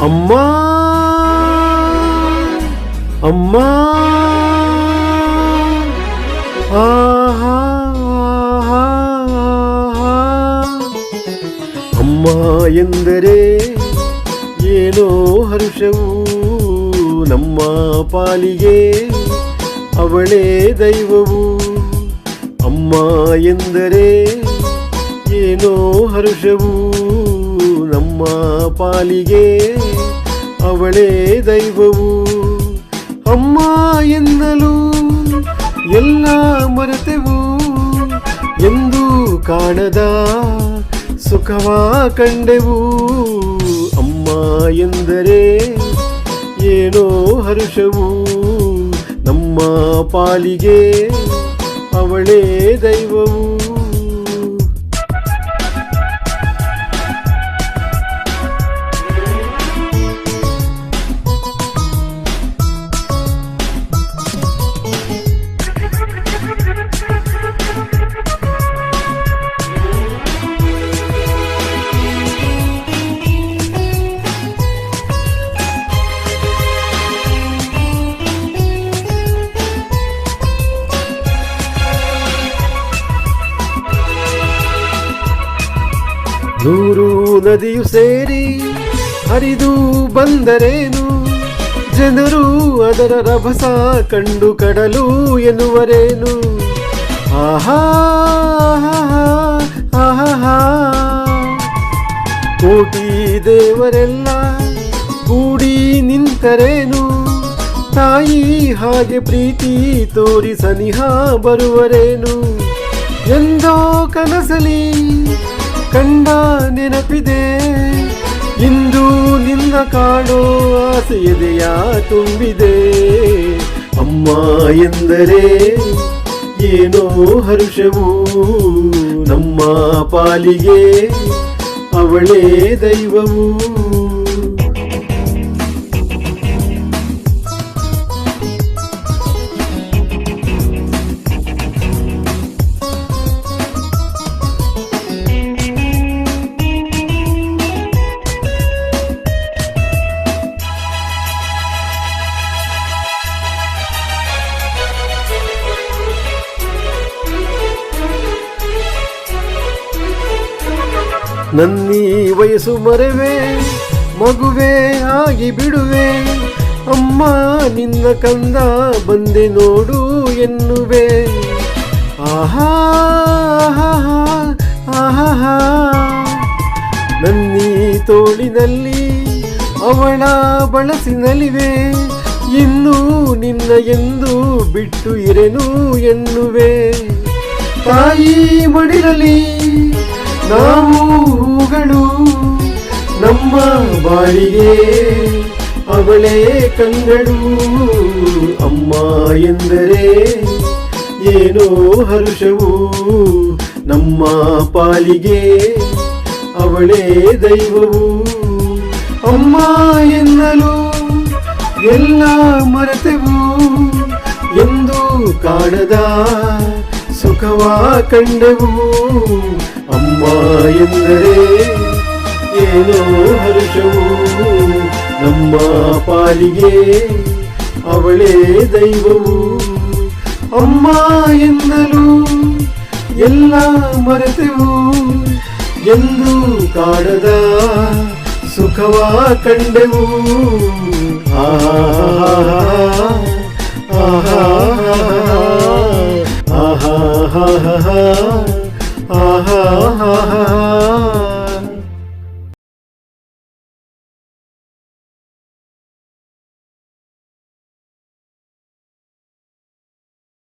ಅಮ್ಮ! ಅಮ್ಮ! ಆಹಾ. ಅಮ್ಮ ಎಂದರೆ ಏನೋ ಹರ್ಷವು. ನಮ್ಮ ಪಾಲಿಗೆ ಅವಳೇ ದೈವವು. ಅಮ್ಮ ಎಂದರೆ ಏನೋ ಹರ್ಷವು. ನಮ್ಮ ಪಾಲಿಗೆ ಅವಳೇ ದೈವವು. ಅಮ್ಮ ಎನ್ನಲು ಎಲ್ಲ ಮರೆತೆವು ಎಂದು ಕಾಣದ ಸುಖವ ಕಂಡೆವು. ಅಮ್ಮ ಎಂದರೆ ಏನೋ ಹರುಷವು. ನಮ್ಮ ಪಾಲಿಗೆ ಅವಳೇ ದೈವವು. ನೂರು ನದಿಯು ಸೇರಿ ಹರಿದು ಬಂದರೇನು? ಜನರು ಅದರ ರಭಸ ಕಂಡು ಕಡಲು ಎನ್ನುವರೇನು? ಆಹಾ ಆಹಾ ಕೋಟಿ ದೇವರೆಲ್ಲ ಕೂಡಿ ನಿಂತರೇನು? ತಾಯಿ ಹಾಗೆ ಪ್ರೀತಿ ತೋರಿ ಸನಿಹ ಬರುವರೇನು? ಎಂದೋ ಕನಸಲಿ ಕಂಡ ನೆನಪಿದೆ. ಇಂದು ನಿನ್ನ ಕಾಣೋ ಆಸೆಯದೆಯ ತುಂಬಿದೆ. ಅಮ್ಮ ಎಂದರೆ ಏನೋ ಹರುಷವು. ನಮ್ಮ ಪಾಲಿಗೆ ಅವಳೇ ದೈವವು. ನನ್ನೀ ವಯಸ್ಸು ಮರೆವೆ, ಮಗುವೆ ಆಗಿ ಬಿಡುವೆ. ಅಮ್ಮ, ನಿನ್ನ ಕಂದ ಬಂದೆ ನೋಡು ಎನ್ನುವೆ. ಆಹಾ ಆಹಾ ನನ್ನೀ ತೋಳಿನಲ್ಲಿ ಅವಳ ಬಳಸಿನಲಿವೆ ಇನ್ನು ನಿನ್ನ ಎಂದು ಬಿಟ್ಟು ಇರೆನು ಎನ್ನುವೆ. ತಾಯಿ ಮಡಿರಲಿ ನಾವು ಹೂಗಳು ನಮ್ಮ ಬಾಳಿಗೆ ಅವಳೇ ಕಂಗಳು ಅಮ್ಮ ಎಂದರೆ ಏನೋ ಹರುಷವು ನಮ್ಮ ಪಾಲಿಗೆ ಅವಳೇ ದೈವವು. ಅಮ್ಮ ಎನ್ನಲು ಎಲ್ಲ ಮರೆತೆವು ಎಂದು ಕಾಣದ ಸುಖವ ಕಂಡವು. ಅಮ್ಮ ಎಂದರೆ ಏನೋ ಹರ್ಷವು. ನಮ್ಮ ಪಾಲಿಗೆ ಅವಳೇ ದೈವವು. ಅಮ್ಮ ಎಂದಲು ಎಲ್ಲ ಮರೆತೆವು. ಎಂದು ಕಾಡದ ಸುಖವ ಕಂಡೆವು. ಆಹಾ ಆಹಾ ಆಹಾ ಆಹಾ ಆಹಾ ಆಹಾ